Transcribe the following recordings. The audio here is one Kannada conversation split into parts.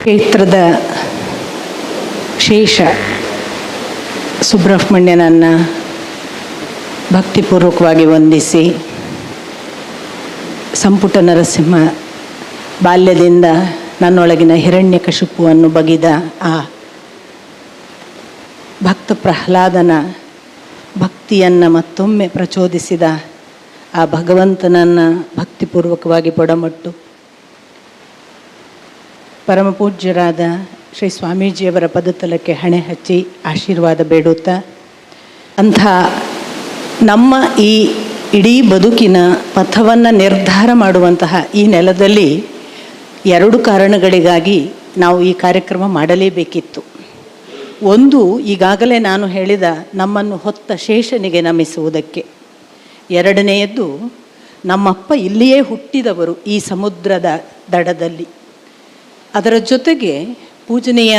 ಕ್ಷೇತ್ರದ ಶೇಷ ಸುಬ್ರಹ್ಮಣ್ಯನನ್ನು ಭಕ್ತಿಪೂರ್ವಕವಾಗಿ ವಂದಿಸಿ ಸಂಪುಟ ನರಸಿಂಹ ಬಾಲ್ಯದಿಂದ ನನ್ನೊಳಗಿನ ಹಿರಣ್ಯಕಶಿಪುವನ್ನು ಬಗೆದ ಆ ಭಕ್ತ ಪ್ರಹ್ಲಾದನ ಭಕ್ತಿಯನ್ನು ಮತ್ತೊಮ್ಮೆ ಪ್ರಚೋದಿಸಿದ ಆ ಭಗವಂತನನ್ನು ಭಕ್ತಿಪೂರ್ವಕವಾಗಿ ಬೊಡಮಟ್ಟು ಪರಮಪೂಜ್ಯರಾದ ಶ್ರೀ ಸ್ವಾಮೀಜಿಯವರ ಪದತಲಕ್ಕೆ ಹಣೆ ಹಚ್ಚಿ ಆಶೀರ್ವಾದ ಬೇಡುತ್ತಾ, ಅಂಥ ನಮ್ಮ ಈ ಇಡೀ ಬದುಕಿನ ಪಥವನ್ನು ನಿರ್ಧಾರ ಮಾಡುವಂತಹ ಈ ನೆಲದಲ್ಲಿ ಎರಡು ಕಾರಣಗಳಿಗಾಗಿ ನಾವು ಈ ಕಾರ್ಯಕ್ರಮ ಮಾಡಲೇಬೇಕಿತ್ತು. ಒಂದು, ಈಗಾಗಲೇ ನಾನು ಹೇಳಿದ ನಮ್ಮನ್ನು ಹೊತ್ತ ಶೇಷನಿಗೆ ನಮಿಸುವುದಕ್ಕೆ. ಎರಡನೆಯದ್ದು, ನಮ್ಮಪ್ಪ ಇಲ್ಲಿಯೇ ಹುಟ್ಟಿದವರು ಈ ಸಮುದ್ರದ ದಡದಲ್ಲಿ. ಅದರ ಜೊತೆಗೆ ಪೂಜನೀಯ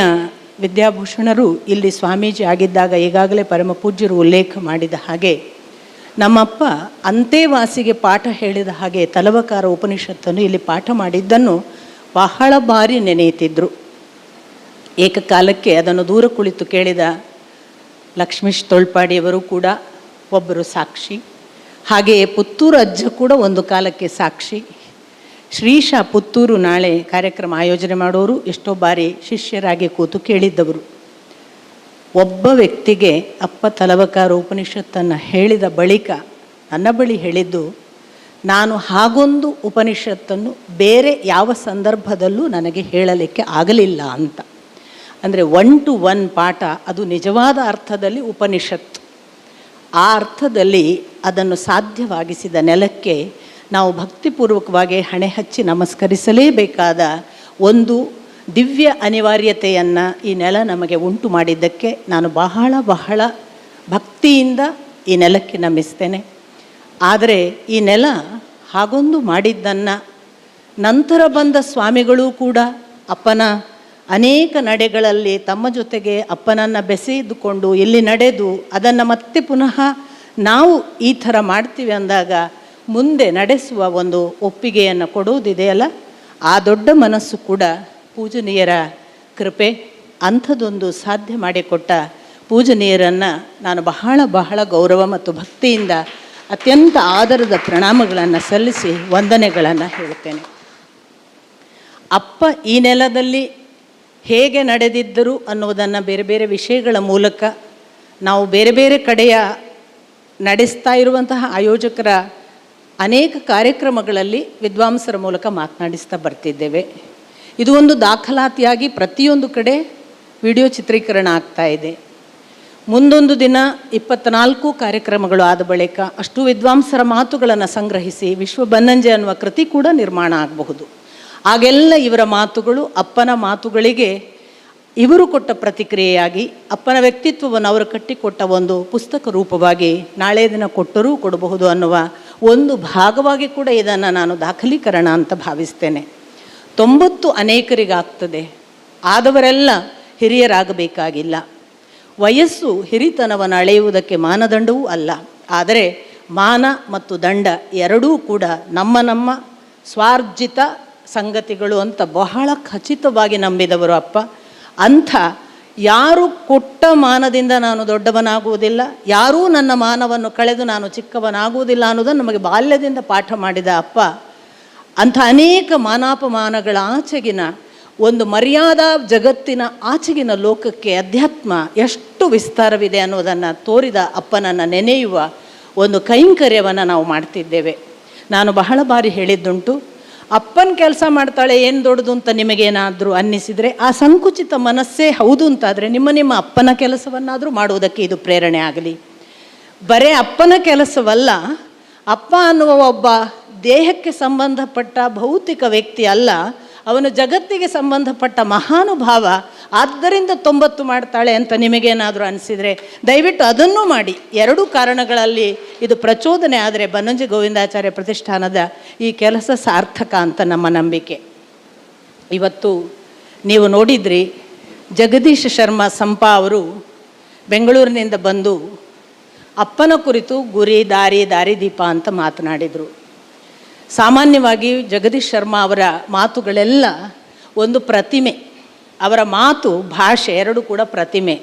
ವಿದ್ಯಾಭೂಷಣರು ಇಲ್ಲಿ ಸ್ವಾಮೀಜಿ ಆಗಿದ್ದಾಗ ಈಗಾಗಲೇ ಪರಮ ಪೂಜ್ಯರು ಉಲ್ಲೇಖ ಮಾಡಿದ ಹಾಗೆ ನಮ್ಮಪ್ಪ ಅಂತೆವಾಸಿಗೆ ಪಾಠ ಹೇಳಿದ ಹಾಗೆ ತಲವಕಾರ ಉಪನಿಷತ್ತನ್ನು ಇಲ್ಲಿ ಪಾಠ ಮಾಡಿದ್ದನ್ನು ಬಹಳ ಬಾರಿ ನೆನೆಯುತ್ತಿದ್ದರು ಏಕಕಾಲಕ್ಕೆ ಅದನ್ನು ದೂರ ಕುಳಿತು ಕೇಳಿದ ಲಕ್ಷ್ಮೀಶ್ ತೊಳ್ಪಾಡಿಯವರು ಕೂಡ ಒಬ್ಬರು ಸಾಕ್ಷಿ. ಹಾಗೆಯೇ ಪುತ್ತೂರು ಅಜ್ಜ ಕೂಡ ಒಂದು ಕಾಲಕ್ಕೆ ಸಾಕ್ಷಿ. ಶ್ರೀಶ ಪುತ್ತೂರು ನಾಳೆ ಕಾರ್ಯಕ್ರಮ ಆಯೋಜನೆ ಮಾಡೋರು ಎಷ್ಟೋ ಬಾರಿ ಶಿಷ್ಯರಾಗಿ ಕೂತು ಕೇಳಿದ್ದವರು. ಒಬ್ಬ ವ್ಯಕ್ತಿಗೆ ಅಪ್ಪ ತಲವಕಾರ ಉಪನಿಷತ್ತನ್ನು ಹೇಳಿದ ಬಳಿಕ ನನ್ನ ಬಳಿ ಹೇಳಿದ್ದು, ನಾನು ಹಾಗೊಂದು ಉಪನಿಷತ್ತನ್ನು ಬೇರೆ ಯಾವ ಸಂದರ್ಭದಲ್ಲೂ ನನಗೆ ಹೇಳಲಿಕ್ಕೆ ಆಗಲಿಲ್ಲ ಅಂತ. ಅಂದರೆ ಒನ್ ಟು ಒನ್ ಪಾಠ ಅದು ನಿಜವಾದ ಅರ್ಥದಲ್ಲಿ ಉಪನಿಷತ್ತು. ಆ ಅರ್ಥದಲ್ಲಿ ಅದನ್ನು ಸಾಧ್ಯವಾಗಿಸಿದ ನೆಲಕ್ಕೆ ನಾವು ಭಕ್ತಿಪೂರ್ವಕವಾಗಿ ಹಣೆ ಹಚ್ಚಿ ನಮಸ್ಕರಿಸಲೇಬೇಕಾದ ಒಂದು ದಿವ್ಯ ಅನಿವಾರ್ಯತೆಯನ್ನು ಈ ನೆಲ ನಮಗೆ ಉಂಟು ಮಾಡಿದ್ದಕ್ಕೆ ನಾನು ಬಹಳ ಬಹಳ ಭಕ್ತಿಯಿಂದ ಈ ನೆಲಕ್ಕೆ ನಮಿಸ್ತೇನೆ. ಆದರೆ ಈ ನೆಲ ಹಾಗೊಂದು ಮಾಡಿದ್ದನ್ನು ನಂತರ ಬಂದ ಸ್ವಾಮಿಗಳು ಕೂಡ ಅಪ್ಪನ ಅನೇಕ ನಡೆಗಳಲ್ಲಿ ತಮ್ಮ ಜೊತೆಗೆ ಅಪ್ಪನನ್ನು ಬೆಸೆದುಕೊಂಡು ಇಲ್ಲಿ ನಡೆದು ಅದನ್ನು ಮತ್ತೆ ಪುನಃ ನಾವು ಈ ಥರ ಮಾಡ್ತೀವಿ ಅಂದಾಗ ಮುಂದೆ ನಡೆಸುವ ಒಂದು ಒಪ್ಪಿಗೆಯನ್ನು ಕೊಡುವುದಿದೆಯಲ್ಲ ಆ ದೊಡ್ಡ ಮನಸ್ಸು ಕೂಡ ಪೂಜನೀಯರ ಕೃಪೆ ಅಂಥದ್ದೊಂದು ಸಾಧ್ಯ ಮಾಡಿಕೊಟ್ಟ ಪೂಜನೀಯರನ್ನು ನಾನು ಬಹಳ ಬಹಳ ಗೌರವ ಮತ್ತು ಭಕ್ತಿಯಿಂದ ಅತ್ಯಂತ ಆದರದ ಪ್ರಣಾಮಗಳನ್ನು ಸಲ್ಲಿಸಿ ವಂದನೆಗಳನ್ನು ಹೇಳುತ್ತೇನೆ. ಅಪ್ಪ ಈ ನೆಲದಲ್ಲಿ ಹೇಗೆ ನಡೆದಿದ್ದರು ಅನ್ನುವುದನ್ನು ಬೇರೆ ಬೇರೆ ವಿಷಯಗಳ ಮೂಲಕ ನಾವು ಬೇರೆ ಬೇರೆ ಕಡೆಯ ನಡೆಸ್ತಾ ಇರುವಂತಹ ಆಯೋಜಕರ ಅನೇಕ ಕಾರ್ಯಕ್ರಮಗಳಲ್ಲಿ ವಿದ್ವಾಂಸರ ಮೂಲಕ ಮಾತನಾಡಿಸ್ತಾ ಬರ್ತಿದ್ದೇವೆ. ಇದು ಒಂದು ದಾಖಲಾತಿಯಾಗಿ ಪ್ರತಿಯೊಂದು ಕಡೆ ವಿಡಿಯೋ ಚಿತ್ರೀಕರಣ ಆಗ್ತಾ ಇದೆ. ಮುಂದೊಂದು ದಿನ ಇಪ್ಪತ್ನಾಲ್ಕು ಕಾರ್ಯಕ್ರಮಗಳು ಆದ ಬಳಿಕ ಅಷ್ಟು ವಿದ್ವಾಂಸರ ಮಾತುಗಳನ್ನು ಸಂಗ್ರಹಿಸಿ ವಿಶ್ವ ಬನ್ನಂಜೆ ಅನ್ನುವ ಕೃತಿ ಕೂಡ ನಿರ್ಮಾಣ ಆಗಬಹುದು. ಆಗೆಲ್ಲ ಇವರ ಮಾತುಗಳು ಅಪ್ಪನ ಮಾತುಗಳಿಗೆ ಇವರು ಕೊಟ್ಟ ಪ್ರತಿಕ್ರಿಯೆಯಾಗಿ ಅಪ್ಪನ ವ್ಯಕ್ತಿತ್ವವನ್ನು ಅವರು ಕಟ್ಟಿಕೊಟ್ಟ ಒಂದು ಪುಸ್ತಕ ರೂಪವಾಗಿ ನಾಳೆ ದಿನ ಕೊಟ್ಟರೂ ಕೊಡಬಹುದು ಅನ್ನುವ ಒಂದು ಭಾಗವಾಗಿ ಕೂಡ ಇದನ್ನು ನಾನು ದಾಖಲೀಕರಣ ಅಂತ ಭಾವಿಸ್ತೇನೆ. ತೊಂಬತ್ತು ಅನೇಕರಿಗಾಗ್ತದೆ. ಆದವರೆಲ್ಲ ಹಿರಿಯರಾಗಬೇಕಾಗಿಲ್ಲ. ವಯಸ್ಸು ಹಿರಿತನವನ್ನು ಅಳೆಯುವುದಕ್ಕೆ ಮಾನದಂಡವೂ ಅಲ್ಲ. ಆದರೆ ಮಾನ ಮತ್ತು ದಂಡ ಎರಡೂ ಕೂಡ ನಮ್ಮ ನಮ್ಮ ಸ್ವಾರ್ಜಿತ ಸಂಗತಿಗಳು ಅಂತ ಬಹಳ ಖಚಿತವಾಗಿ ನಂಬಿದವರು ಅಪ್ಪ. ಅಂಥ ಯಾರು ಕೊಟ್ಟ ಮಾನದಿಂದ ನಾನು ದೊಡ್ಡವನಾಗುವುದಿಲ್ಲ, ಯಾರೂ ನನ್ನ ಮಾನವನ್ನು ಕಳೆದು ನಾನು ಚಿಕ್ಕವನಾಗುವುದಿಲ್ಲ ಅನ್ನೋದನ್ನು ನಮಗೆ ಬಾಲ್ಯದಿಂದ ಪಾಠ ಮಾಡಿದ ಅಪ್ಪ. ಅಂಥ ಅನೇಕ ಮಾನಾಪಮಾನಗಳ ಆಚೆಗಿನ ಒಂದು ಮರ್ಯಾದಾ ಜಗತ್ತಿನ ಆಚೆಗಿನ ಲೋಕಕ್ಕೆ ಅಧ್ಯಾತ್ಮ ಎಷ್ಟು ವಿಸ್ತಾರವಿದೆ ಅನ್ನೋದನ್ನು ತೋರಿದ ಅಪ್ಪನನ್ನು ನೆನೆಯುವ ಒಂದು ಕೈಂಕರ್ಯವನ್ನು ನಾವು ಮಾಡ್ತಿದ್ದೇವೆ. ನಾನು ಬಹಳ ಬಾರಿ ಹೇಳಿದ್ದುಂಟು ಅಪ್ಪನ ಕೆಲಸ ಮಾಡ್ತಾಳೆ ಏನು ದೊಡ್ಡದು ಅಂತ ನಿಮಗೇನಾದರೂ ಅನ್ನಿಸಿದರೆ ಆ ಸಂಕುಚಿತ ಮನಸ್ಸೇ ಹೌದು ಅಂತಾದರೆ ನಿಮ್ಮ ನಿಮ್ಮ ಅಪ್ಪನ ಕೆಲಸವನ್ನಾದರೂ ಮಾಡುವುದಕ್ಕೆ ಇದು ಪ್ರೇರಣೆ ಆಗಲಿ. ಬರೇ ಅಪ್ಪನ ಕೆಲಸವಲ್ಲ, ಅಪ್ಪ ಅನ್ನುವ ಒಬ್ಬ ದೇಹಕ್ಕೆ ಸಂಬಂಧಪಟ್ಟ ಭೌತಿಕ ವ್ಯಕ್ತಿ ಅಲ್ಲ ಅವನು ಜಗತ್ತಿಗೆ ಸಂಬಂಧಪಟ್ಟ ಮಹಾನುಭಾವ ಆದ್ದರಿಂದ ತೊಂಬತ್ತು ಮಾಡ್ತಾಳೆ ಅಂತ ನಿಮಗೇನಾದರೂ ಅನಿಸಿದರೆ ದಯವಿಟ್ಟು ಅದನ್ನೂ ಮಾಡಿ. ಎರಡೂ ಕಾರಣಗಳಲ್ಲಿ ಇದು ಪ್ರಚೋದನೆ ಆದರೆ ಬನ್ನಂಜಿ ಗೋವಿಂದಾಚಾರ್ಯ ಪ್ರತಿಷ್ಠಾನದ ಈ ಕೆಲಸ ಸಾರ್ಥಕ ಅಂತ ನಮ್ಮ ನಂಬಿಕೆ. ಇವತ್ತು ನೀವು ನೋಡಿದ್ರಿ ಜಗದೀಶ್ ಶರ್ಮಾ ಸಂಪಾ ಅವರು ಬೆಂಗಳೂರಿನಿಂದ ಬಂದು ಅಪ್ಪನ ಕುರಿತು ಗುರಿ ದಾರಿ ದಾರಿದೀಪ ಅಂತ ಮಾತನಾಡಿದರು. ಸಾಮಾನ್ಯವಾಗಿ ಜಗದೀಶ್ ಶರ್ಮಾ ಅವರ ಮಾತುಗಳೆಲ್ಲ ಒಂದು ಪ್ರತಿಮೆ. ಅವರ ಮಾತು, ಭಾಷೆ ಎರಡು ಕೂಡ ಪ್ರತಿಮೆ.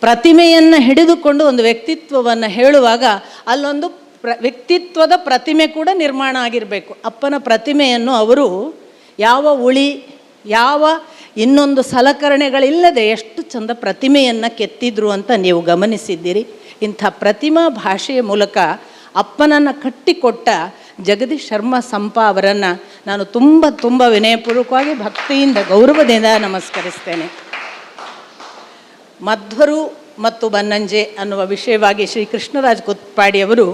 ಪ್ರತಿಮೆಯನ್ನು ಹಿಡಿದುಕೊಂಡು ಒಂದು ವ್ಯಕ್ತಿತ್ವವನ್ನು ಹೇಳುವಾಗ ಅಲ್ಲೊಂದು ಪ್ರ, ವ್ಯಕ್ತಿತ್ವದ ಪ್ರತಿಮೆ ಕೂಡ ನಿರ್ಮಾಣ ಆಗಿರಬೇಕು. ಅಪ್ಪನ ಪ್ರತಿಮೆಯನ್ನು ಅವರು ಯಾವ ಉಳಿ, ಯಾವ ಇನ್ನೊಂದು ಸಲಕರಣೆಗಳಿಲ್ಲದೆ ಎಷ್ಟು ಚಂದ ಪ್ರತಿಮೆಯನ್ನು ಕೆತ್ತಿದ್ರು ಅಂತ ನೀವು ಗಮನಿಸಿದ್ದೀರಿ. ಇಂಥ ಪ್ರತಿಮಾ ಭಾಷೆಯ ಮೂಲಕ ಅಪ್ಪನನ್ನು ಕಟ್ಟಿಕೊಟ್ಟ ಜಗದೀಶ್ ಶರ್ಮಾ ಸಂಪ ಅವರನ್ನು ನಾನು ತುಂಬ ತುಂಬ ವಿನಯಪೂರ್ವಕವಾಗಿ ಭಕ್ತಿಯಿಂದ ಗೌರವದಿಂದ ನಮಸ್ಕರಿಸ್ತೇನೆ. ಮಧ್ವರು ಮತ್ತು ಬನ್ನಂಜೆ ಅನ್ನುವ ವಿಷಯವಾಗಿ ಶ್ರೀ ಕೃಷ್ಣರಾಜ್ ಕೊತ್ಪಾಡಿಯವರು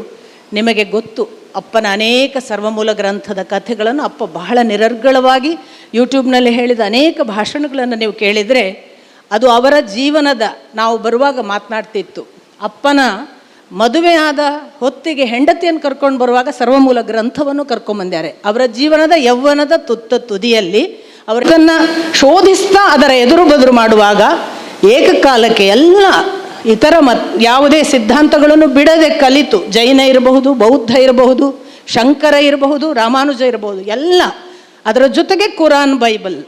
ನಿಮಗೆ ಗೊತ್ತು, ಅಪ್ಪನ ಅನೇಕ ಸರ್ವಮೂಲ ಗ್ರಂಥದ ಕಥೆಗಳನ್ನು ಅಪ್ಪ ಬಹಳ ನಿರರ್ಗಳವಾಗಿ ಯೂಟ್ಯೂಬ್ನಲ್ಲಿ ಹೇಳಿದ ಅನೇಕ ಭಾಷಣಗಳನ್ನು ನೀವು ಕೇಳಿದರೆ ಅದು ಅವರ ಜೀವನದ ನಾವು ಬರುವಾಗ ಮಾತನಾಡ್ತಿತ್ತು. ಅಪ್ಪನ ಮದುವೆ ಆದ ಹೊತ್ತಿಗೆ ಹೆಂಡತಿಯನ್ನು ಕರ್ಕೊಂಡು ಬರುವಾಗ ಸರ್ವಮೂಲ ಗ್ರಂಥವನ್ನು ಕರ್ಕೊಂಬಂದ್ಯಾರೆ ಅವರ ಜೀವನದ ಯೌವನದ ತುತ್ತ ತುದಿಯಲ್ಲಿ ಅವರನ್ನು ಶೋಧಿಸ್ತಾ ಅದರ ಎದುರು ಬದುರು ಮಾಡುವಾಗ ಏಕಕಾಲಕ್ಕೆ ಎಲ್ಲ ಇತರ ಮತ್ ಯಾವುದೇ ಸಿದ್ಧಾಂತಗಳನ್ನು ಬಿಡದೆ ಕಲಿತು. ಜೈನ ಇರಬಹುದು, ಬೌದ್ಧ ಇರಬಹುದು, ಶಂಕರ ಇರಬಹುದು, ರಾಮಾನುಜ ಇರಬಹುದು, ಎಲ್ಲ ಅದರ ಜೊತೆಗೆ ಕುರಾನ್ ಬೈಬಲ್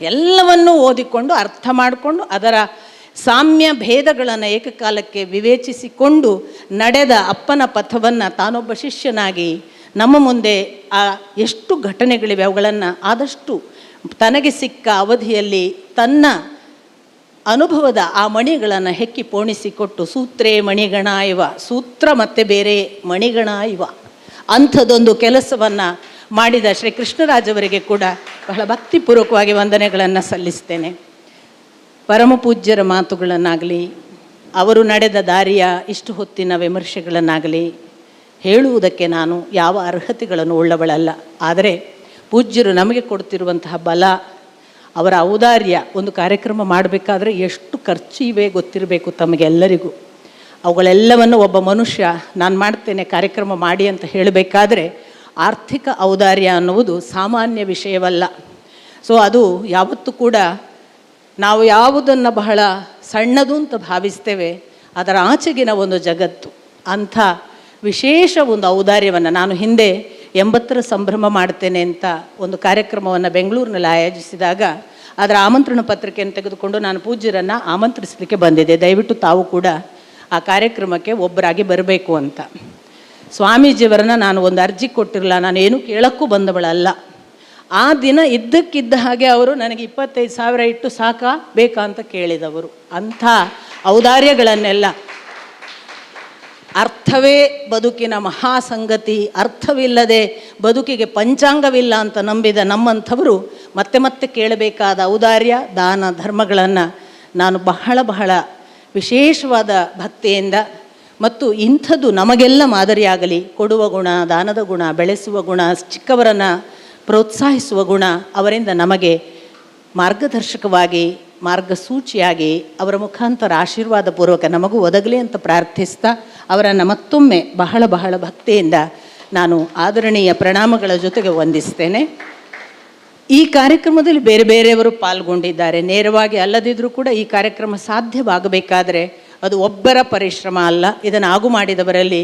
ಎಲ್ಲವನ್ನು ಓದಿಕೊಂಡು ಅರ್ಥ ಮಾಡಿಕೊಂಡು ಅದರ ಸಾಮ್ಯ ಭೇದಗಳನ್ನು ಏಕಕಾಲಕ್ಕೆ ವಿವೇಚಿಸಿಕೊಂಡು ನಡೆದ ಅಪ್ಪನ ಪಥವನ್ನು ತಾನೊಬ್ಬ ಶಿಷ್ಯನಾಗಿ ನಮ್ಮ ಮುಂದೆ ಆ ಎಷ್ಟು ಘಟನೆಗಳಿವೆ ಅವುಗಳನ್ನು ಆದಷ್ಟು ತನಗೆ ಸಿಕ್ಕ ಅವಧಿಯಲ್ಲಿ ತನ್ನ ಅನುಭವದ ಆ ಮಣಿಗಳನ್ನು ಹೆಕ್ಕಿ ಪೋಣಿಸಿಕೊಟ್ಟು, ಸೂತ್ರೇ ಮಣಿಗಣ ಇವ ಸೂತ್ರ ಮತ್ತು ಬೇರೆ ಮಣಿಗಣ ಇವ ಅಂಥದ್ದೊಂದು ಕೆಲಸವನ್ನು ಮಾಡಿದ ಶ್ರೀ ಕೃಷ್ಣರಾಜವರಿಗೆ ಕೂಡ ಬಹಳ ಭಕ್ತಿಪೂರ್ವಕವಾಗಿ ವಂದನೆಗಳನ್ನು ಸಲ್ಲಿಸ್ತೇನೆ. ಪರಮ ಪೂಜ್ಯರ ಮಾತುಗಳನ್ನಾಗಲಿ, ಅವರು ನಡೆದ ದಾರಿಯ ಇಷ್ಟು ಹೊತ್ತಿನ ವಿಮರ್ಶೆಗಳನ್ನಾಗಲಿ ಹೇಳುವುದಕ್ಕೆ ನಾನು ಯಾವ ಅರ್ಹತೆಗಳನ್ನು ಉಳ್ಳವಳಲ್ಲ. ಆದರೆ ಪೂಜ್ಯರು ನಮಗೆ ಕೊಡ್ತಿರುವಂತಹ ಬಲ, ಅವರ ಔದಾರ್ಯ ಒಂದು ಕಾರ್ಯಕ್ರಮ ಮಾಡಬೇಕಾದ್ರೆ ಎಷ್ಟು ಖರ್ಚು ಇವೆ ಗೊತ್ತಿರಬೇಕು ತಮಗೆಲ್ಲರಿಗೂ. ಅವುಗಳೆಲ್ಲವನ್ನು ಒಬ್ಬ ಮನುಷ್ಯ, ನಾನು ಮಾಡ್ತೇನೆ ಕಾರ್ಯಕ್ರಮ ಮಾಡಿ ಅಂತ ಹೇಳಬೇಕಾದ್ರೆ ಆರ್ಥಿಕ ಔದಾರ್ಯ ಅನ್ನುವುದು ಸಾಮಾನ್ಯ ವಿಷಯವಲ್ಲ. ಸೊ ಅದು ಯಾವತ್ತೂ ಕೂಡ ನಾವು ಯಾವುದನ್ನು ಬಹಳ ಸಣ್ಣದು ಅಂತ ಭಾವಿಸ್ತೇವೆ, ಅದರ ಆಚೆಗಿನ ಒಂದು ಜಗತ್ತು ಅಂಥ ವಿಶೇಷ ಒಂದು ಔದಾರ್ಯವನ್ನು ನಾನು ಹಿಂದೆ ಎಂಬತ್ತರ ಸಂಭ್ರಮ ಮಾಡ್ತೇನೆ ಅಂತ ಒಂದು ಕಾರ್ಯಕ್ರಮವನ್ನು ಬೆಂಗಳೂರಿನಲ್ಲಿ ಆಯೋಜಿಸಿದಾಗ ಅದರ ಆಮಂತ್ರಣ ಪತ್ರಿಕೆಯನ್ನು ತೆಗೆದುಕೊಂಡು ನಾನು ಪೂಜ್ಯರನ್ನು ಆಮಂತ್ರಿಸಲಿಕ್ಕೆ ಬಂದಿದ್ದೆ. ದಯವಿಟ್ಟು ತಾವು ಕೂಡ ಆ ಕಾರ್ಯಕ್ರಮಕ್ಕೆ ಒಬ್ಬರಾಗಿ ಬರಬೇಕು ಅಂತ. ಸ್ವಾಮೀಜಿಯವರನ್ನು ನಾನು ಒಂದು ಅರ್ಜಿ ಕೊಟ್ಟಿರಲ್ಲ ನಾನು ಏನೂ ಕೇಳೋಕ್ಕೂ ಬಂದವಳಲ್ಲ. ಆ ದಿನ ಇದ್ದಕ್ಕಿದ್ದ ಹಾಗೆ ಅವರು ನನಗೆ ಇಪ್ಪತ್ತೈದು ಸಾವಿರ ಇಟ್ಟು ಸಾಕಾ, ಬೇಕಾ ಅಂತ ಕೇಳಿದವರು. ಅಂಥ ಔದಾರ್ಯಗಳನ್ನೆಲ್ಲ. ಅರ್ಥವೇ ಬದುಕಿನ ಮಹಾಸಂಗತಿ, ಅರ್ಥವಿಲ್ಲದೆ ಬದುಕಿಗೆ ಪಂಚಾಂಗವಿಲ್ಲ ಅಂತ ನಂಬಿದ ನಮ್ಮಂಥವರು ಮತ್ತೆ ಮತ್ತೆ ಕೇಳಬೇಕಾದ ಔದಾರ್ಯ, ದಾನ, ಧರ್ಮಗಳನ್ನು ನಾನು ಬಹಳ ಬಹಳ ವಿಶೇಷವಾದ ಭಕ್ತಿಯಿಂದ ಮತ್ತು ಇಂಥದ್ದು ನಮಗೆಲ್ಲ ಮಾದರಿಯಾಗಲಿ. ಕೊಡುವ ಗುಣ, ದಾನದ ಗುಣ, ಬೆಳೆಸುವ ಗುಣ, ಚಿಕ್ಕವರನ್ನು ಪ್ರೋತ್ಸಾಹಿಸುವ ಗುಣ ಅವರಿಂದ ನಮಗೆ ಮಾರ್ಗದರ್ಶಕವಾಗಿ, ಮಾರ್ಗಸೂಚಿಯಾಗಿ, ಅವರ ಮುಖಾಂತರ ಆಶೀರ್ವಾದ ಪೂರ್ವಕ ನಮಗೂ ಒದಗಲಿ ಅಂತ ಪ್ರಾರ್ಥಿಸ್ತಾ, ಅವರನ್ನು ಮತ್ತೊಮ್ಮೆ ಬಹಳ ಬಹಳ ಭಕ್ತಿಯಿಂದ ನಾನು ಆದರಣೀಯ ಪ್ರಣಾಮಗಳ ಜೊತೆಗೆ ವಂದಿಸ್ತೇನೆ. ಈ ಕಾರ್ಯಕ್ರಮದಲ್ಲಿ ಬೇರೆ ಬೇರೆಯವರು ಪಾಲ್ಗೊಂಡಿದ್ದಾರೆ. ನೇರವಾಗಿ ಅಲ್ಲದಿದ್ದರೂ ಕೂಡ ಈ ಕಾರ್ಯಕ್ರಮ ಸಾಧ್ಯವಾಗಬೇಕಾದರೆ ಅದು ಒಬ್ಬರ ಪರಿಶ್ರಮ ಅಲ್ಲ. ಇದನ್ನು ಆಗು ಮಾಡಿದವರಲ್ಲಿ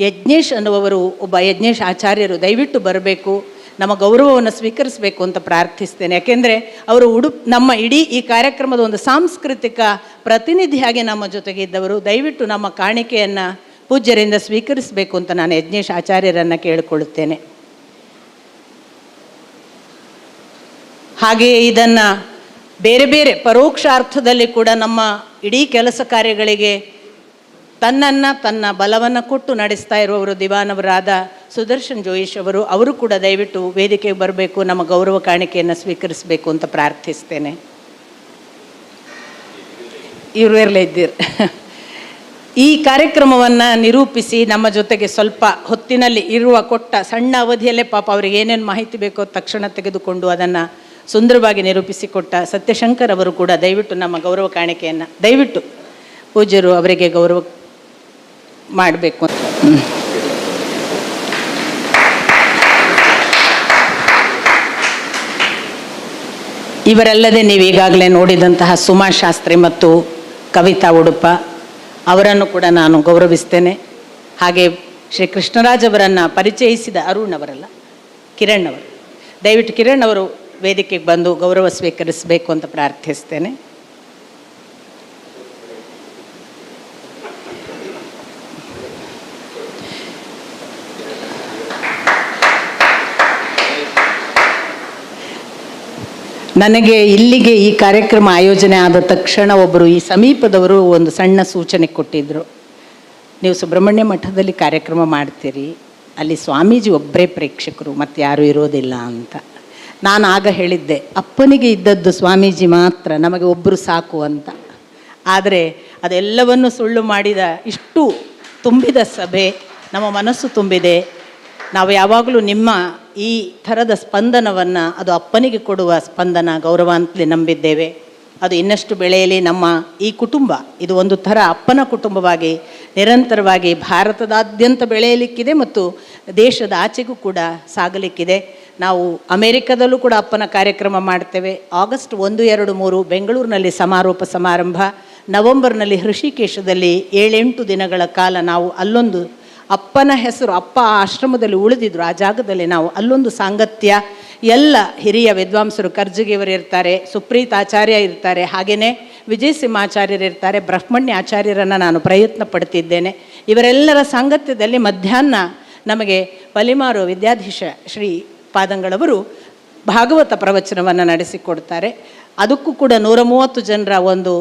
ಯಜ್ಞೇಶ್ ಅನ್ನುವವರು, ಒಬ್ಬ ಯಜ್ಞೇಶ್ ಆಚಾರ್ಯರು ದಯವಿಟ್ಟು ಬರಬೇಕು. ನಮ್ಮ ಗೌರವವನ್ನು ಸ್ವೀಕರಿಸಬೇಕು ಅಂತ ಪ್ರಾರ್ಥಿಸ್ತೇನೆ. ಯಾಕೆಂದರೆ ಅವರು ಉಡುಪ್, ನಮ್ಮ ಇಡೀ ಈ ಕಾರ್ಯಕ್ರಮದ ಒಂದು ಸಾಂಸ್ಕೃತಿಕ ಪ್ರತಿನಿಧಿಯಾಗಿ ನಮ್ಮ ಜೊತೆಗೆ ಇದ್ದವರು. ದಯವಿಟ್ಟು ನಮ್ಮ ಕಾಣಿಕೆಯನ್ನು ಪೂಜ್ಯರಿಂದ ಸ್ವೀಕರಿಸಬೇಕು ಅಂತ ನಾನು ಯಜ್ಞೇಶ್ ಆಚಾರ್ಯರನ್ನು ಕೇಳಿಕೊಳ್ಳುತ್ತೇನೆ. ಹಾಗೆಯೇ ಇದನ್ನು ಬೇರೆ ಬೇರೆ ಪರೋಕ್ಷ ಅರ್ಥದಲ್ಲಿ ಕೂಡ ನಮ್ಮ ಇಡೀ ಕೆಲಸ ಕಾರ್ಯಗಳಿಗೆ ತನ್ನನ್ನು ತನ್ನ ಬಲವನ್ನು ಕೊಟ್ಟು ನಡೆಸ್ತಾ ಇರುವವರು ದಿವಾನವರಾದ ಸುದರ್ಶನ್ ಜೋಯಿಶ್ ಅವರು ಅವರು ಕೂಡ ದಯವಿಟ್ಟು ವೇದಿಕೆಗೆ ಬರಬೇಕು, ನಮ್ಮ ಗೌರವ ಕಾಣಿಕೆಯನ್ನು ಸ್ವೀಕರಿಸಬೇಕು ಅಂತ ಪ್ರಾರ್ಥಿಸ್ತೇನೆ. ಇವರು ಇರಲೇ ಇದ್ದೀರಿ. ಈ ಕಾರ್ಯಕ್ರಮವನ್ನು ನಿರೂಪಿಸಿ ನಮ್ಮ ಜೊತೆಗೆ ಸ್ವಲ್ಪ ಹೊತ್ತಿನಲ್ಲಿ ಇರುವ ಕೊಟ್ಟ ಸಣ್ಣ ಅವಧಿಯಲ್ಲೇ ಪಾಪ ಅವರಿಗೆ ಏನೇನು ಮಾಹಿತಿ ಬೇಕೋ ತಕ್ಷಣ ತೆಗೆದುಕೊಂಡು ಅದನ್ನು ಸುಂದರವಾಗಿ ನಿರೂಪಿಸಿಕೊಟ್ಟ ಸತ್ಯಶಂಕರ್ ಅವರು ಕೂಡ ದಯವಿಟ್ಟು ನಮ್ಮ ಗೌರವ ಕಾಣಿಕೆಯನ್ನು ದಯವಿಟ್ಟು ಪೂಜ್ಯರು ಅವರಿಗೆ ಗೌರವ ಮಾಡಬೇಕು ಅಂತ. ಇವರಲ್ಲದೆ ನೀವು ಈಗಾಗಲೇ ನೋಡಿದಂತಹ ಸುಮಾ ಶಾಸ್ತ್ರಿ ಮತ್ತು ಕವಿತಾ ಉಡುಪ, ಅವರನ್ನು ಕೂಡ ನಾನು ಗೌರವಿಸ್ತೇನೆ. ಹಾಗೆ ಶ್ರೀ ಕೃಷ್ಣರಾಜ್ ಅವರನ್ನು ಪರಿಚಯಿಸಿದ ಅರುಣ್ ಅವರಲ್ಲ, ಕಿರಣ್ ಅವರು. ದಯವಿಟ್ಟು ಕಿರಣ್ ಅವರು ವೇದಿಕೆಗೆ ಬಂದು ಗೌರವ ಸ್ವೀಕರಿಸಬೇಕು ಅಂತ ಪ್ರಾರ್ಥಿಸ್ತೇನೆ. ನನಗೆ ಇಲ್ಲಿಗೆ ಈ ಕಾರ್ಯಕ್ರಮ ಆಯೋಜನೆ ಆದ ತಕ್ಷಣ ಒಬ್ಬರು ಈ ಸಮೀಪದವರು ಒಂದು ಸಣ್ಣ ಸೂಚನೆ ಕೊಟ್ಟಿದ್ದರು ನೀವು ಸುಬ್ರಹ್ಮಣ್ಯ ಮಠದಲ್ಲಿ ಕಾರ್ಯಕ್ರಮ ಮಾಡ್ತೀರಿ, ಅಲ್ಲಿ ಸ್ವಾಮೀಜಿ ಒಬ್ಬರೇ ಪ್ರೇಕ್ಷಕರು, ಮತ್ತು ಯಾರೂ ಇರೋದಿಲ್ಲ ಅಂತ. ನಾನು ಆಗ ಹೇಳಿದ್ದೆ, ಅಪ್ಪನಿಗೆ ಇದ್ದದ್ದು ಸ್ವಾಮೀಜಿ ಮಾತ್ರ, ನಮಗೆ ಒಬ್ಬರು ಸಾಕು ಅಂತ. ಆದರೆ ಅದೆಲ್ಲವನ್ನು ಸುಳ್ಳು ಮಾಡಿದ ಇಷ್ಟು ತುಂಬಿದ ಸಭೆ, ನಮ್ಮ ಮನಸ್ಸು ತುಂಬಿದೆ. ನಾವು ಯಾವಾಗಲೂ ನಿಮ್ಮ ಈ ಥರದ ಸ್ಪಂದನವನ್ನು ಅದು ಅಪ್ಪನಿಗೆ ಕೊಡುವ ಸ್ಪಂದನ, ಗೌರವ ಅಂತಲೇ ನಂಬಿದ್ದೇವೆ. ಅದು ಇನ್ನಷ್ಟು ಬೆಳೆಯಲಿ ನಮ್ಮ ಈ ಕುಟುಂಬ. ಇದು ಒಂದು ಥರ ಅಪ್ಪನ ಕುಟುಂಬವಾಗಿ, ನಿರಂತರವಾಗಿ ಭಾರತದಾದ್ಯಂತ ಬೆಳೆಯಲಿಕ್ಕಿದೆ ಮತ್ತು ದೇಶದ ಆಚೆಗೂ ಕೂಡ ಸಾಗಲಿಕ್ಕಿದೆ. ನಾವು ಅಮೆರಿಕದಲ್ಲೂ ಕೂಡ ಅಪ್ಪನ ಕಾರ್ಯಕ್ರಮ ಮಾಡ್ತೇವೆ. ಆಗಸ್ಟ್ ಒಂದು, ಎರಡು, ಮೂರು ಬೆಂಗಳೂರಿನಲ್ಲಿ ಸಮಾರೋಪ ಸಮಾರಂಭ. ನವೆಂಬರ್ನಲ್ಲಿ ಹೃಷಿಕೇಶದಲ್ಲಿ ಏಳೆಂಟು ದಿನಗಳ ಕಾಲ ನಾವು ಅಲ್ಲೊಂದು ಅಪ್ಪನ ಹೆಸರು, ಅಪ್ಪ ಆಶ್ರಮದಲ್ಲಿ ಉಳಿದಿದ್ರು. ಆ ಜಾಗದಲ್ಲಿ ನಾವು ಅಲ್ಲೊಂದು ಸಾಂಗತ್ಯ, ಎಲ್ಲ ಹಿರಿಯ ವಿದ್ವಾಂಸರು ಕರ್ಜಗಿಯವರು ಇರ್ತಾರೆ, ಸುಪ್ರೀತ್ ಆಚಾರ್ಯ ಇರ್ತಾರೆ ಹಾಗೆಯೇ ವಿಜಯ್ ಸಿಂಹಾಚಾರ್ಯರು ಇರ್ತಾರೆ, ಬ್ರಹ್ಮಣ್ಯ ಆಚಾರ್ಯರನ್ನು ನಾನು ಪ್ರಯತ್ನ ಪಡ್ತಿದ್ದೇನೆ. ಇವರೆಲ್ಲರ ಸಾಂಗತ್ಯದಲ್ಲಿ ಮಧ್ಯಾಹ್ನ ನಮಗೆ ಪಲಿಮಾರು ವಿದ್ಯಾಧೀಶ ಶ್ರೀ ಪಾದಂಗಳವರು ಭಾಗವತ ಪ್ರವಚನವನ್ನು ನಡೆಸಿಕೊಡ್ತಾರೆ. ಅದಕ್ಕೂ ಕೂಡ ನೂರ ಮೂವತ್ತು ಜನರ ಒಂದು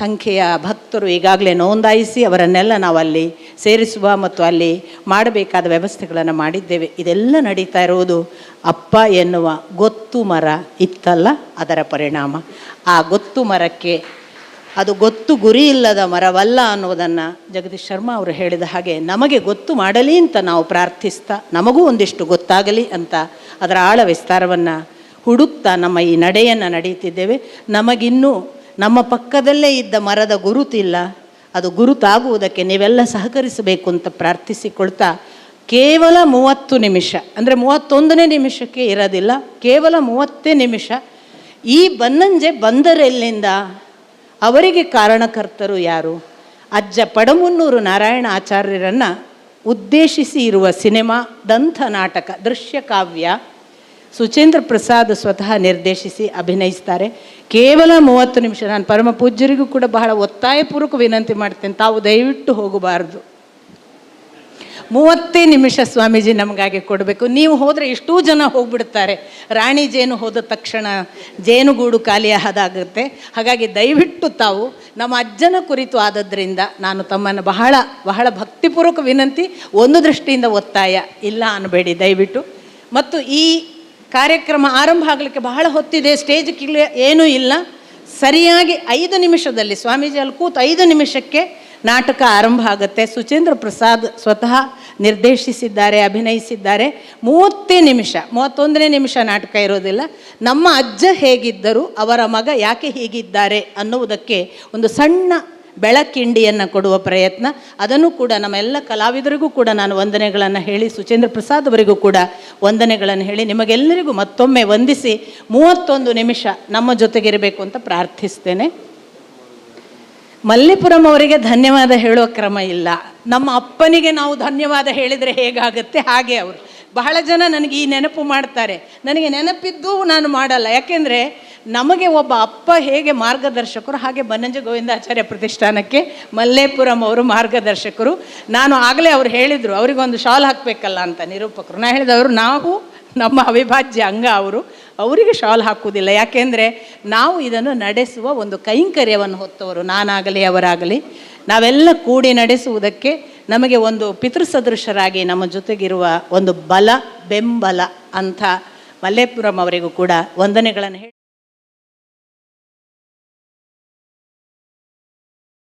ಸಂಖ್ಯೆಯ ಭಕ್ತರು ಈಗಾಗಲೇ ನೋಂದಾಯಿಸಿ ಅವರನ್ನೆಲ್ಲ ನಾವು ಅಲ್ಲಿ ಸೇರಿಸುವ ಮತ್ತು ಅಲ್ಲಿ ಮಾಡಬೇಕಾದ ವ್ಯವಸ್ಥೆಗಳನ್ನು ಮಾಡಿದ್ದೇವೆ. ಇದೆಲ್ಲ ನಡೀತಾ ಇರುವುದು ಅಪ್ಪ ಎನ್ನುವ ಗೊತ್ತು ಮರ ಇತ್ತಲ್ಲ ಅದರ ಪರಿಣಾಮ. ಆ ಗೊತ್ತು ಮರಕ್ಕೆ ಅದು ಗೊತ್ತು ಗುರಿ ಇಲ್ಲದ ಮರವಲ್ಲ ಅನ್ನೋದನ್ನು ಜಗದೀಶ್ ಶರ್ಮಾ ಅವರು ಹೇಳಿದ ಹಾಗೆ, ನಮಗೆ ಗೊತ್ತು ಮಾಡಲಿ ಅಂತ ನಾವು ಪ್ರಾರ್ಥಿಸ್ತಾ, ನಮಗೂ ಒಂದಿಷ್ಟು ಗೊತ್ತಾಗಲಿ ಅಂತ ಅದರ ಆಳ ವಿಸ್ತಾರವನ್ನು ಹುಡುಕ್ತಾ ನಮ್ಮ ಈ ನಡೆಯನ್ನು ನಡೀತಿದ್ದೇವೆ. ನಮಗಿನ್ನೂ ನಮ್ಮ ಪಕ್ಕದಲ್ಲೇ ಇದ್ದ ಮರದ ಗುರುತಿಲ್ಲ. ಅದು ಗುರುತಾಗುವುದಕ್ಕೆ ನೀವೆಲ್ಲ ಸಹಕರಿಸಬೇಕು ಅಂತ ಪ್ರಾರ್ಥಿಸಿಕೊಳ್ತಾ ಕೇವಲ ಮೂವತ್ತು ನಿಮಿಷ, ಅಂದರೆ ಮೂವತ್ತೊಂದನೇ ನಿಮಿಷಕ್ಕೆ ಇರೋದಿಲ್ಲ, ಕೇವಲ ಮೂವತ್ತೇ ನಿಮಿಷ ಈ ಬನ್ನಂಜೆ ಬಂದರೆಲ್ಲಿಂದ ಅವರಿಗೆ ಕಾರಣಕರ್ತರು ಯಾರು? ಅಜ್ಜ ಪಡಮುನ್ನೂರು ನಾರಾಯಣ ಆಚಾರ್ಯರನ್ನು ಉದ್ದೇಶಿಸಿ ಇರುವ ಸಿನಿಮಾ ದಂಥ ನಾಟಕ, ದೃಶ್ಯ ಕಾವ್ಯ. ಸುಚೇಂದ್ರ ಪ್ರಸಾದ್ ಸ್ವತಃ ನಿರ್ದೇಶಿಸಿ ಅಭಿನಯಿಸ್ತಾರೆ. ಕೇವಲ ಮೂವತ್ತು ನಿಮಿಷ, ನಾನು ಪರಮ ಪೂಜ್ಯರಿಗೂ ಕೂಡ ಬಹಳ ಒತ್ತಾಯಪೂರ್ವಕ ವಿನಂತಿ ಮಾಡ್ತೇನೆ, ತಾವು ದಯವಿಟ್ಟು ಹೋಗಬಾರದು. ಮೂವತ್ತೇ ನಿಮಿಷ ಸ್ವಾಮೀಜಿ ನಮಗಾಗಿ ಕೊಡಬೇಕು. ನೀವು ಹೋದರೆ ಎಷ್ಟೋ ಜನ ಹೋಗ್ಬಿಡ್ತಾರೆ. ರಾಣಿ ಜೇನು ಹೋದ ತಕ್ಷಣ ಜೇನುಗೂಡು ಖಾಲಿ ಆದಾಗುತ್ತೆ. ಹಾಗಾಗಿ ದಯವಿಟ್ಟು ತಾವು ನಮ್ಮ ಅಜ್ಜನ ಕುರಿತು ಆದದ್ರಿಂದ ನಾನು ತಮ್ಮನ್ನು ಬಹಳ ಬಹಳ ಭಕ್ತಿಪೂರ್ವಕ ವಿನಂತಿ, ಒಂದು ದೃಷ್ಟಿಯಿಂದ ಒತ್ತಾಯ ಇಲ್ಲ ಅನ್ನಬೇಡಿ ದಯವಿಟ್ಟು. ಮತ್ತು ಈ ಕಾರ್ಯಕ್ರಮ ಆರಂಭ ಆಗಲಿಕ್ಕೆ ಬಹಳ ಹೊತ್ತಿದೆ ಸ್ಟೇಜ್ ಕಿಳಿ ಏನೂ ಇಲ್ಲ. ಸರಿಯಾಗಿ ಐದು ನಿಮಿಷದಲ್ಲಿ, ಸ್ವಾಮೀಜಿ ಅಲ್ಲಿ ಕೂತು ಐದು ನಿಮಿಷಕ್ಕೆ ನಾಟಕ ಆರಂಭ ಆಗುತ್ತೆ. ಸುಚೇಂದ್ರ ಪ್ರಸಾದ್ ಸ್ವತಃ ನಿರ್ದೇಶಿಸಿದ್ದಾರೆ, ಅಭಿನಯಿಸಿದ್ದಾರೆ. ಮೂವತ್ತೇ ನಿಮಿಷ, ಮೂವತ್ತೊಂದನೇ ನಿಮಿಷ ನಾಟಕ ಇರೋದಿಲ್ಲ. ನಮ್ಮ ಅಜ್ಜ ಹೇಗಿದ್ದರು, ಅವರ ಮಗ ಯಾಕೆ ಹೀಗಿದ್ದಾರೆ ಅನ್ನುವುದಕ್ಕೆ ಒಂದು ಸಣ್ಣ ಬೆಳಕಿಂಡಿಯನ್ನು ಕೊಡುವ ಪ್ರಯತ್ನ. ಅದನ್ನು ಕೂಡ ನಮ್ಮ ಎಲ್ಲ ಕಲಾವಿದರಿಗೂ ಕೂಡ ನಾನು ವಂದನೆಗಳನ್ನು ಹೇಳಿ, ಸುಚೇಂದ್ರ ಪ್ರಸಾದ್ ಅವರಿಗೂ ಕೂಡ ವಂದನೆಗಳನ್ನು ಹೇಳಿ ನಿಮಗೆಲ್ಲರಿಗೂ ಮತ್ತೊಮ್ಮೆ ವಂದಿಸಿ ಮೂವತ್ತೊಂದು ನಿಮಿಷ ನಮ್ಮ ಜೊತೆಗಿರಬೇಕು ಅಂತ ಪ್ರಾರ್ಥಿಸ್ತೇನೆ. ಮಲ್ಲಿಪುರಂ ಅವರಿಗೆ ಧನ್ಯವಾದ ಹೇಳುವ ಕ್ರಮ ಇಲ್ಲ. ನಮ್ಮ ಅಪ್ಪನಿಗೆ ನಾವು ಧನ್ಯವಾದ ಹೇಳಿದರೆ ಹೇಗಾಗುತ್ತೆ? ಹಾಗೆ ಅವರು. ಬಹಳ ಜನ ನನಗೆ ಈ ನೆನಪು ಮಾಡ್ತಾರೆ. ನನಗೆ ನೆನಪಿದ್ದು ನಾನು ಮಾಡಲ್ಲ. ಯಾಕೆಂದರೆ ನಮಗೆ ಒಬ್ಬ ಅಪ್ಪ ಹೇಗೆ ಮಾರ್ಗದರ್ಶಕರು, ಹಾಗೆ ಬನ್ನಂಜ ಗೋವಿಂದಾಚಾರ್ಯ ಪ್ರತಿಷ್ಠಾನಕ್ಕೆ ಮಲ್ಲೇಪುರಂ ಅವರು ಮಾರ್ಗದರ್ಶಕರು. ನಾನು ಆಗಲೇ ಅವ್ರು ಹೇಳಿದರು, ಅವರಿಗೊಂದು ಶಾಲ್ ಹಾಕಬೇಕಲ್ಲ ಅಂತ ನಿರೂಪಕರು. ನಾನು ಹೇಳಿದವರು ನಾವು, ನಮ್ಮ ಅವಿಭಾಜ್ಯ ಅಂಗ ಅವರು, ಅವರಿಗೆ ಶಾಲ್ ಹಾಕುವುದಿಲ್ಲ. ಯಾಕೆಂದರೆ ನಾವು ಇದನ್ನು ನಡೆಸುವ ಒಂದು ಕೈಂಕರ್ಯವನ್ನು ಹೊತ್ತವರು, ನಾನಾಗಲಿ ಅವರಾಗಲಿ. ನಾವೆಲ್ಲ ಕೂಡಿ ನಡೆಸುವುದಕ್ಕೆ ನಮಗೆ ಒಂದು ಪಿತೃಸದೃಶರಾಗಿ ನಮ್ಮ ಜೊತೆಗಿರುವ ಒಂದು ಬಲ ಬೆಂಬಲ ಅಂಥ ಮಲ್ಲೇಪುರಂ ಅವರಿಗೂ ಕೂಡ ವಂದನೆಗಳನ್ನು ಹೇಳಿ